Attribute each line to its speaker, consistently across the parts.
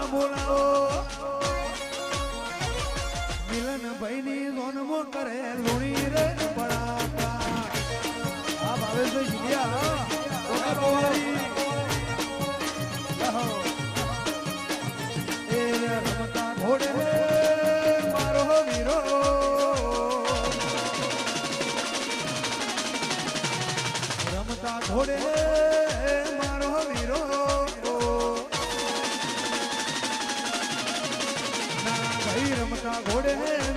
Speaker 1: બોલાવો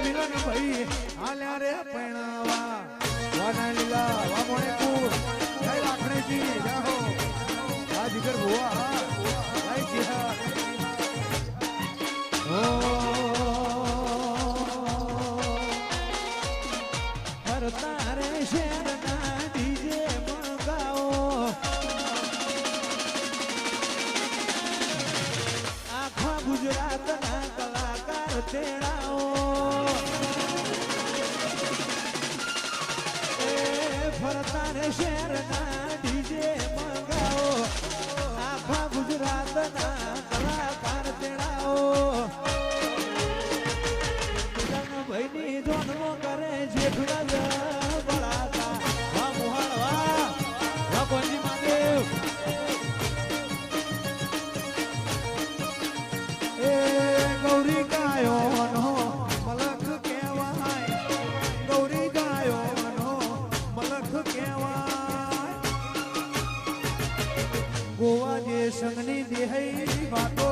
Speaker 1: મિલન ભાઈ હાલ્યા રે પૈણાવા. વાના લીલા, વામોણે કુર જય લાખણેજી, જય હો. આ જીગર ભુવા જય જી ઓ તેડા પણ શહેરના ડીજે મંગાવો. આખા ગુજરાતના ગોવા જે સંગની દેહ વાતો.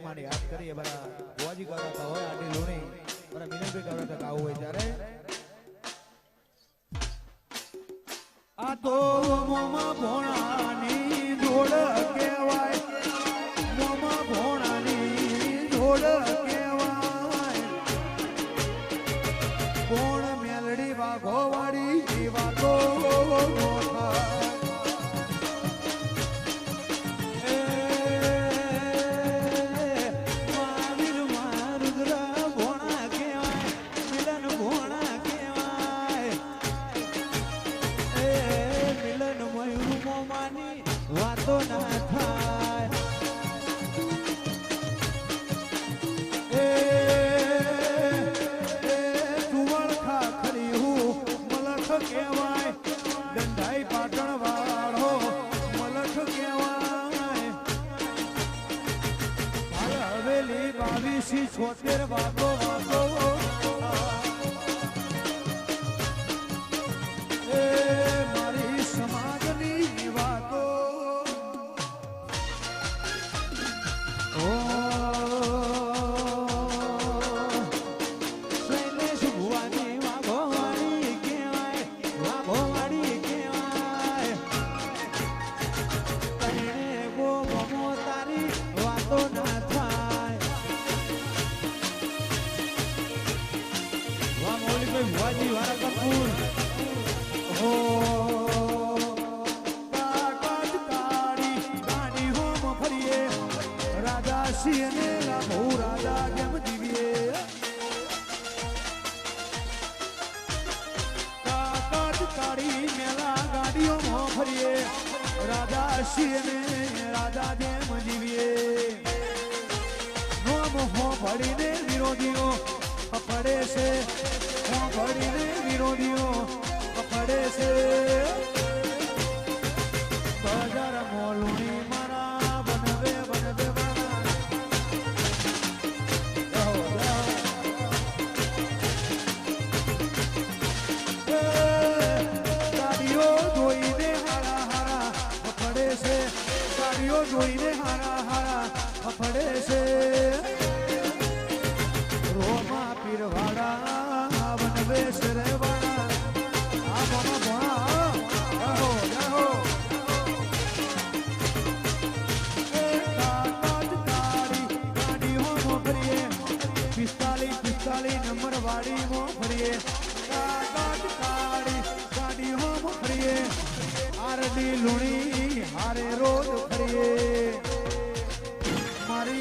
Speaker 1: માંડી માંડી યાદ કરીએ બરા ગોવાજી ગાતા હોય આટી લુણી. બરા મિનલભાઈ ગાતા ગાવું હોય ત્યારે.
Speaker 2: this is what's they're love. મૌલિકભાઈ ભુવાજી વાળા કપૂર
Speaker 1: હો ગાડી હોમ ફરીએ. રાજા જેમ જીવીએ. કાકાજ કાળી મેલા ગાડીઓ માં ફરીએ. રાજા જેમ જીવીએ. નોમ હો ભળીને વિરોધીઓ પડે છે. વિરોધીઓ પડે છે.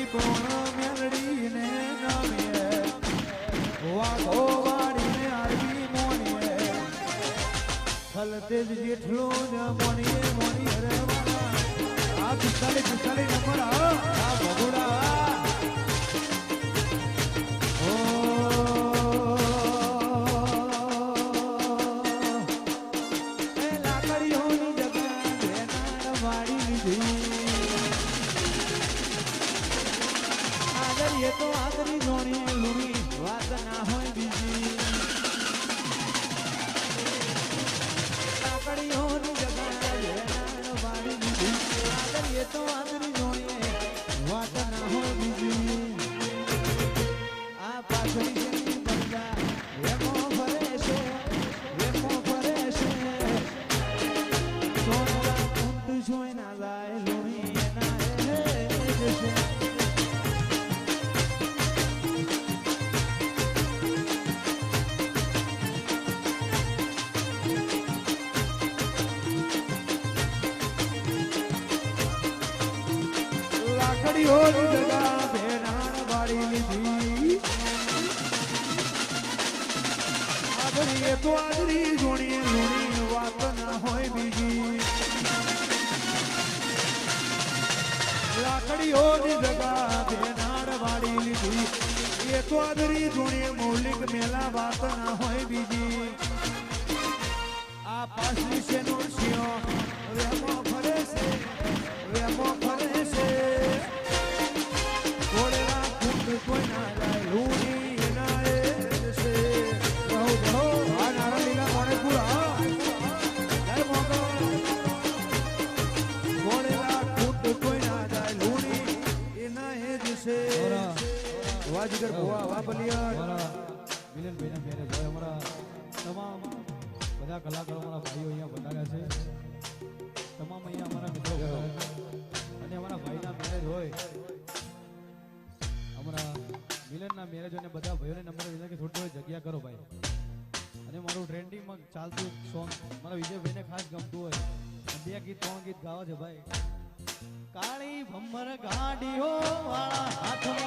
Speaker 1: મારી બોણ મેલડી ને નમીએ વાઘો વાડીને ખલતેજ જેઠલો ને મોણીએ મોણી હરે વાળા આ પિસ્તાલીસ પિસ્તાલીસ
Speaker 2: લાકડીઓની જગા
Speaker 1: ભેરાણ વાળી લીધી આદરીએ તો આદરી જોણીએ લુણી વાત ના હોય બીજી લાકડીઓની જગા ભેનાડ વાળી લીધી એ આદરી ના આ પાછલી છે નો વેમો ફરે છે, વેમો ફરે છે. વાજીગર ભુવા વાપલિયા
Speaker 3: અમારા મિલનભાઈના મેરેજ હોય અમારા તમામ બધા કલાકારો અમારા ભાઈઓ અહીંયા વધાર્યા છે. તમામ અહીંયા અમારા મિત્રો અને અમારા ભાઈના મેરેજ હોય. મિલનના મેરેજ અને બધા ભાઈઓને નંબર લીધા કે થોડી થોડી જગ્યા કરો ભાઈ. અને મારું ટ્રેન્ડિંગમાં ચાલતું સોંગ મારા વિજયભાઈને ખાસ ગમતું હોય. બે ગીત, ત્રણ ગીત ગાવા છે ભાઈ. કાળી ભમર ગાડીઓ વાળા હાથમાં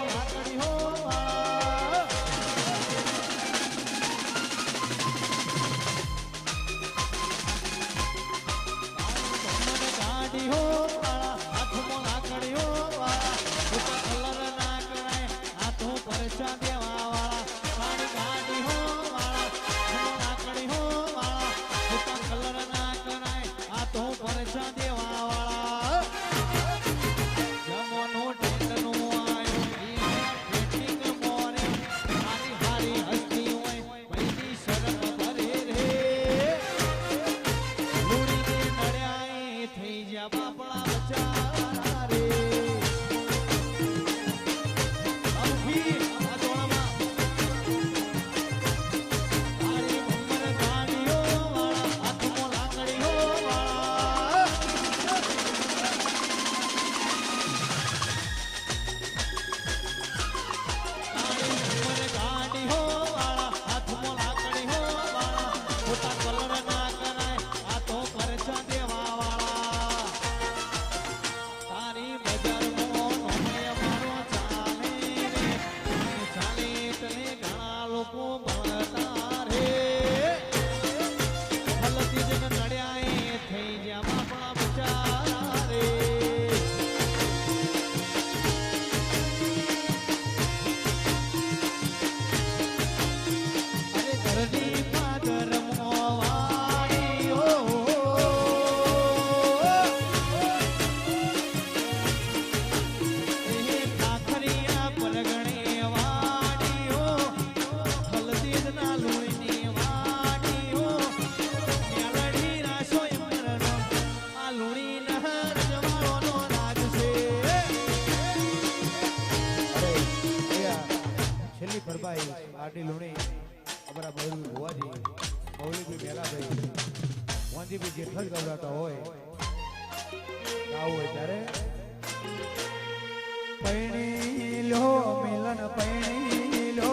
Speaker 1: પૈણી લો મિલન પૈણી લો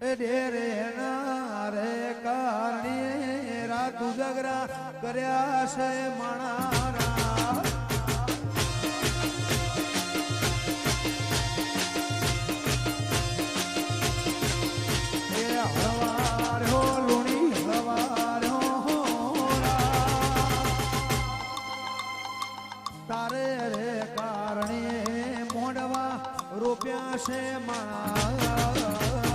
Speaker 1: ડેરે ના રે કર્યા છે માણા. રૂપિયા છે મારા.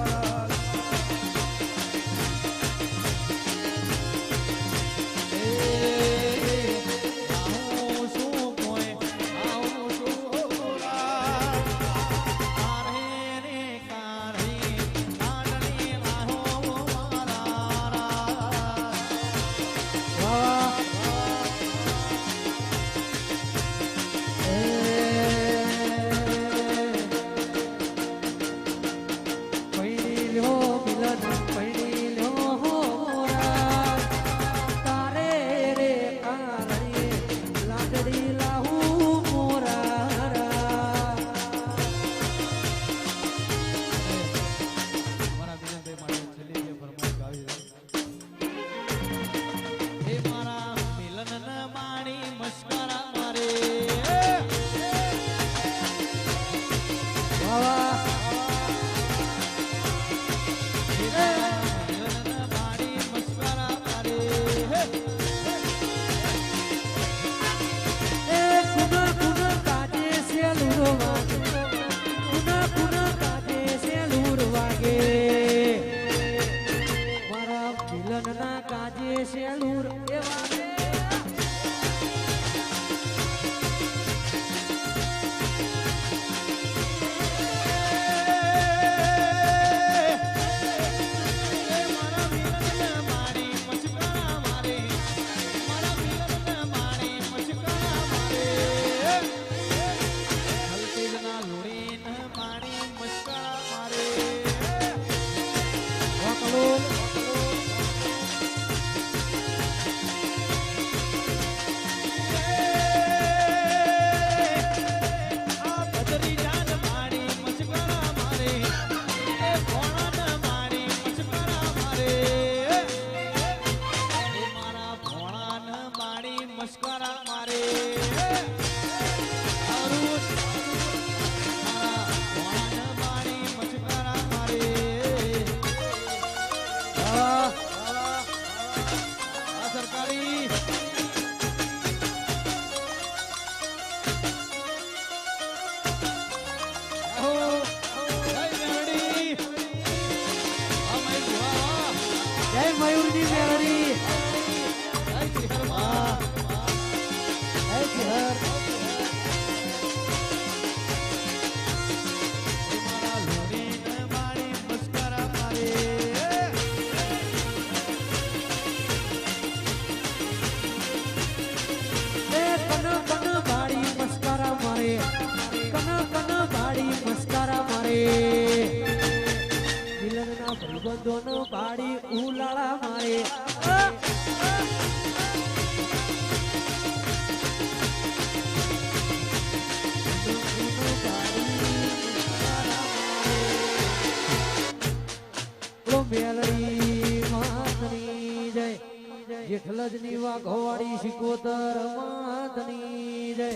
Speaker 3: જેઠલજની વાઘવાડી શિકોતર માતની જય.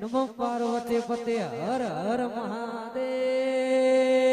Speaker 3: નમો પાર્વતી પતે હર હર મહાદેવ.